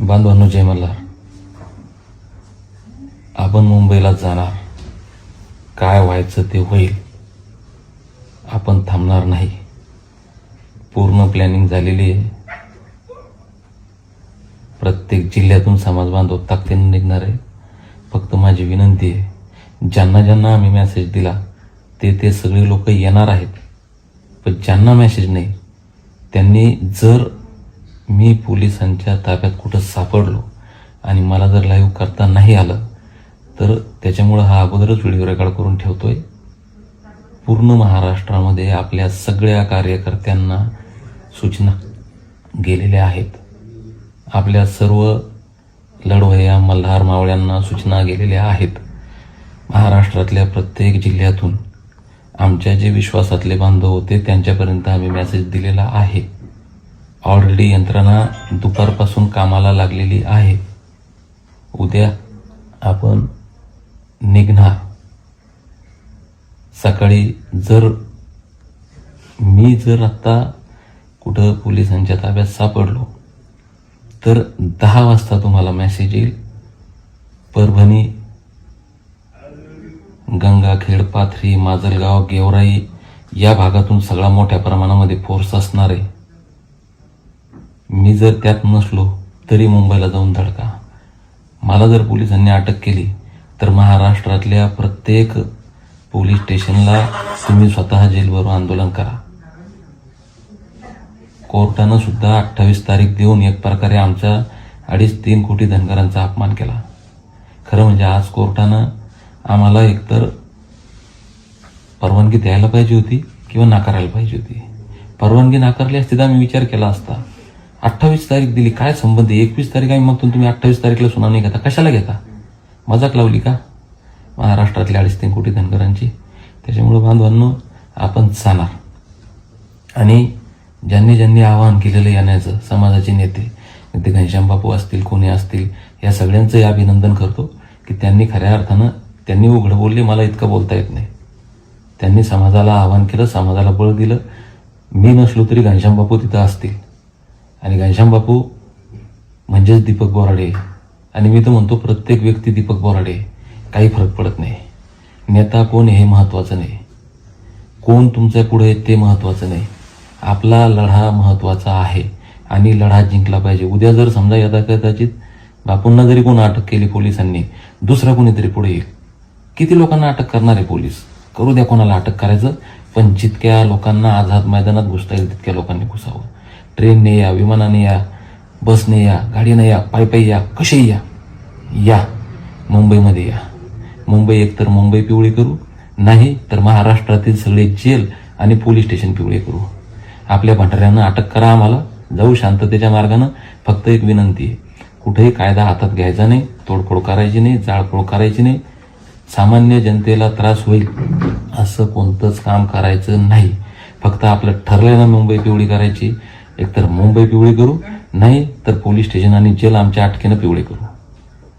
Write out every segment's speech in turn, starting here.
बांधवांनो जय मल्हार. आपण मुंबईला जाणार. काय व्हायचं ते होईल. आपण थांबणार नाही. पूर्ण प्लॅनिंग झालेली आहे. प्रत्येक जिल्ह्यातून समाज बांधव ताकदीने निघणार आहे. फक्त माझी विनंती आहे ज्यांना ज्यांना आम्ही मेसेज दिला ते ते सगळे लोक येणार आहेत. पण ज्यांना मेसेज नाही त्यांनी जर मी पोलिसांच्या ताब्यात कुठं सापडलो आणि मला जर लाईव्ह करता नाही आलं तर त्याच्यामुळं हा अगोदरच व्हिडिओ रेकॉर्ड करून ठेवतोय. पूर्ण महाराष्ट्रामध्ये आपल्या सगळ्या कार्यकर्त्यांना सूचना गेलेल्या आहेत. आपल्या सर्व लढवया मल्हार मावळ्यांना सूचना गेलेल्या आहेत. महाराष्ट्रातल्या प्रत्येक जिल्ह्यातून आमच्या जे विश्वासातले बांधव होते त्यांच्यापर्यंत आम्ही मेसेज दिलेला आहे. ऑलरेडी यंत्रणा दुपारपासून कामाला लागलेली आहे. उद्या आपण निघणार. सकाळी जर मी जर आत्ता कुठं पोलिसांच्या ताब्यात सापडलो तर दहा वाजता तुम्हाला मेसेज येईल. परभणी गंगाखेड पाथरी माजलगाव गेवराई या भागातून सगळा मोठ्या प्रमाणामध्ये फोर्स असणार आहे. मी जर त्यात नसलो तरी मुंबईला जाऊन धडका. मला जर पोलिसांनी अटक केली तर महाराष्ट्रातल्या प्रत्येक पोलीस स्टेशनला तुम्ही स्वतः जेलवर आंदोलन करा. कोर्टानं सुद्धा अठ्ठावीस तारीख देऊन एक प्रकारे आमच्या अडीच तीन कोटी धनगरांचा अपमान केला. खरं म्हणजे आज कोर्टानं आम्हाला एकतर परवानगी द्यायला पाहिजे होती किंवा नाकारायला पाहिजे होती. परवानगी नाकारली असती तर आम्ही विचार केला असता. अठ्ठावीस तारीख दिली काय संबंध एकवीस तारीख आहे मग तुम्ही अठ्ठावीस तारीखला सुनावणी घेता. कशाला घेता? मजाक लावली का? महाराष्ट्रातल्या अडीच तीन कोटी धनगरांची. त्याच्यामुळे बांधवांनो आपण चालणार. आणि ज्यांनी ज्यांनी आवाहन केलेलं येण्याचं समाजाचे नेते नेते घनश्याम बापू असतील कोणी असतील या सगळ्यांचंही अभिनंदन करतो की त्यांनी खऱ्या अर्थानं त्यांनी उघडं बोलले मला इतकं बोलता येत नाही. त्यांनी समाजाला आवाहन केलं समाजाला बळ दिलं. मी नसलो तरी घनश्याम बापू तिथं असतील. आणि घनश्याम बापू म्हणजेच दीपक बोराडे. आणि मी तर म्हणतो प्रत्येक व्यक्ती दीपक बोराडे. काही फरक पडत नाही. नेता कोण हे महत्त्वाचं नाही. कोण तुमच्यापुढे ते महत्त्वाचं नाही. आपला लढा महत्त्वाचा आहे. आणि लढा जिंकला पाहिजे. उद्या जर समजा यदा कदाचित बापूंना जरी कोण अटक केली पोलिसांनी दुसरा कोणीतरी पुढे येईल. किती लोकांना अटक करणार आहे पोलीस? करू द्या कोणाला अटक करायचं पण जितक्या लोकांना आझाद मैदानात घुसता येईल तितक्या लोकांनी घुसावं. ट्रेनने या विमानाने या बसने या गाडीने या पायी या कसेही या या. मुंबईमध्ये या. मुंबई एकतर मुंबई पिवळी करू नाही तर महाराष्ट्रातील सगळे जेल आणि पोलीस स्टेशन पिवळे करू. आपल्या भंडाऱ्यांना अटक करा आम्हाला. जाऊ शांततेच्या मार्गानं. फक्त एक विनंती आहे. कुठेही कायदा हातात घ्यायचा नाही तोडफोड करायची नाही जाळपोळ करायची नाही. सामान्य जनतेला त्रास होईल असं कोणतंच काम करायचं नाही. फक्त आपलं ठरलं ना मुंबई पिवळी करायची. एकतर मुंबई पिवळी करू नाही तर पोलीस स्टेशन आणि जेल आमच्या अटकेनं पिवळे करू.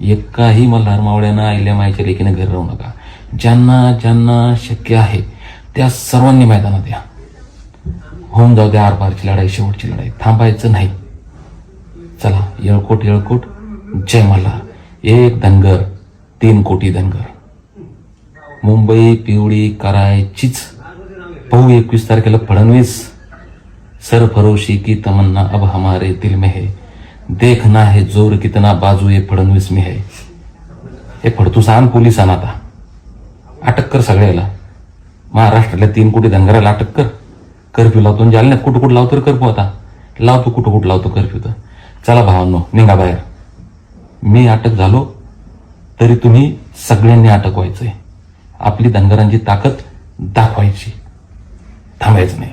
एकाही मल्हार मावळ्यानं आईल्या माईच्या लेकीनं घर राहू नका. ज्यांना ज्यांना शक्य आहे त्या सर्वांनी मैदानात या. होऊन जाऊ द्या आरपारची लढाई शेवटची लढाई. थांबायचं नाही. चला येळकोट येळकोट. जय मल्हार. एक धनगर तीन कोटी धनगर. मुंबई पिवळी करायचीच. पाहू एकवीस तारखेला फडणवीस. सरफरोशी की तमन्ना अब हमारे दिल में है। देखना है जोर कितना बाजू ये फडणवीस में है। हे फडतुसान पोलिसांना आता। अटक कर सगळ्याला। महाराष्ट्रातल्या तीन कोटी धनगराला अटक कर। कर्फ्यू लावतो आणि जालन्यात कुठं कुठं लावतो कर्फ्यू आता? लावतो कुठं कुठं लावतो कर्फ्यू तर? चला भावांनो निघा बाहेर. मी अटक झालो तरी तुम्ही सगळ्यांनी अटक व्हायचंय. आपली धनगरांची ताकद दाखवायची. थांबायचं नाही.